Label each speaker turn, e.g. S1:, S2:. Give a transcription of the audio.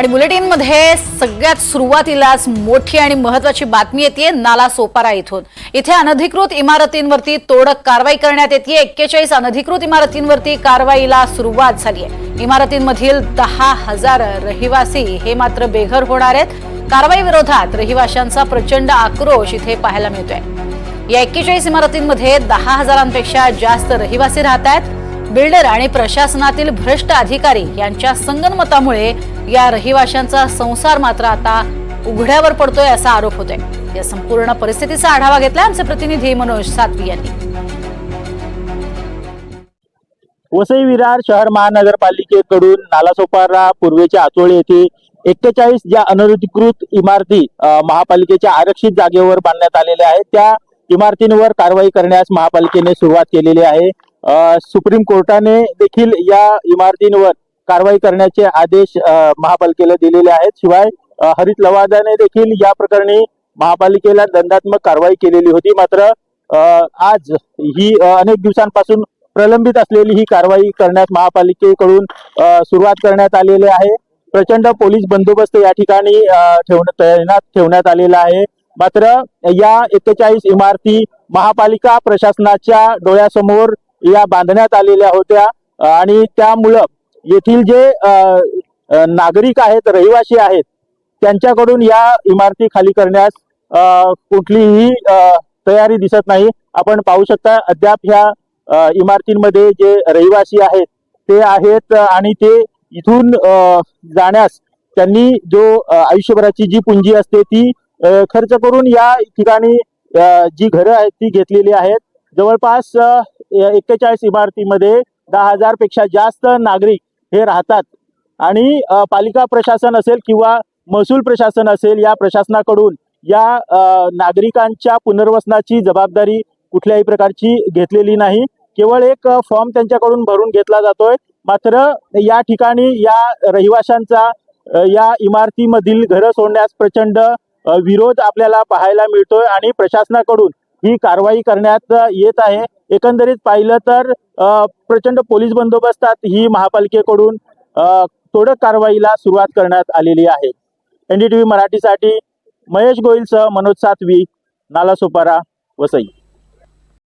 S1: आणि बुलेटिनमध्ये सगळ्यात सुरुवातीलाच मोठी आणि महत्वाची बातमी येते नाला सोपारा इथून. इथे अनधिकृत इमारतींवरती तोडक कारवाई करण्यात येते एक्केचाळीस अनधिकृत इमारतींवरती कारवाईला सुरुवात झाली आहे इमारतींमधील दहा हजार रहिवासी हे मात्र बेघर होणार आहेत. कारवाई विरोधात रहिवाशांचा प्रचंड आक्रोश इथे पाहायला मिळतोय. या एक्केचाळीस इमारतींमध्ये दहा हजारांपेक्षा जास्त रहिवासी राहत आहेत बिल्डर आणि प्रशासनातील भ्रष्ट अधिकारी यांच्या संगनमतामुळे या रहिवाशांचा संसार मात्र आता उघड्यावर पडतोय असा आरोप होतोय. या संपूर्ण परिस्थितीचा आढावा घेतला आमचे प्रतिनिधी मनोज सातवी यांनी.
S2: वसई विरार शहर महानगरपालिकेकडून नालासोपारा पूर्वेच्या आचोळे येथे एक्केचाळीस ज्या अनधिकृत इमारती महापालिकेच्या आरक्षित जागेवर बांधण्यात आलेल्या आहेत त्या इमारतींवर कारवाई करण्यास महापालिकेने सुरुवात केलेली आहे. सुप्रीम कोर्टाने देखील या इमारतींवर कारवाई करण्याचे आदेश महापालिकेला दिलेले आहेत. शिवाय हरित लवादाने देखील या प्रकरणी महापालिकेला दंडात्मक कारवाई केलेली होती. मात्र आज ही अनेक दिवसांपासून प्रलंबित असलेली ही कारवाई करण्यास महापालिकेकडून सुरुवात करण्यात आलेली आहे. प्रचंड पोलीस बंदोबस्त या ठिकाणी तैनात ठेवण्यात आलेला आहे. मात्र या एक्केचाळीस इमारती महापालिका प्रशासनाच्या डोळ्यासमोर या बांधण्यात आलेल्या होत्या. आणि त्यामुळं येथील जे नागरिक आहेत रहिवासी आहेत त्यांच्याकडून या इमारती खाली करण्यास कुठलीही तयारी दिसत नाही. आपण पाहू शकता अद्याप ह्या इमारतींमध्ये जे रहिवासी आहेत ते आहेत आणि ते इथून जाण्यास त्यांनी जो आयुष्यभराची जी पुंजी असते ती खर्च करून या ठिकाणी जी घरं आहेत ती घेतलेली आहेत. जवळपास एक्केचाळीस इमारतीमध्ये दहा हजारपेक्षा जास्त नागरिक हे राहतात. आणि पालिका प्रशासन असेल किंवा महसूल प्रशासन असेल या प्रशासनाकडून या नागरिकांच्या पुनर्वसनाची जबाबदारी कुठल्याही प्रकारची घेतलेली नाही. केवळ एक फॉर्म त्यांच्याकडून भरून घेतला जातोय. मात्र या ठिकाणी या रहिवाशांचा या इमारतीमधील घरं सोडण्यास प्रचंड विरोध आपल्याला पाहायला मिळतोय आणि प्रशासनाकडून ही कारवाई करण्यात येत आहे. एकंदरीत पाहिलं तर प्रचंड पोलीस बंदोबस्तात ही महापालिकेकडून तोडक कारवाईला सुरुवात करण्यात आलेली आहे. एनडीटीव्ही मराठीसाठी महेश गोयलसह मनोज सातवी नालासोपारा वसई.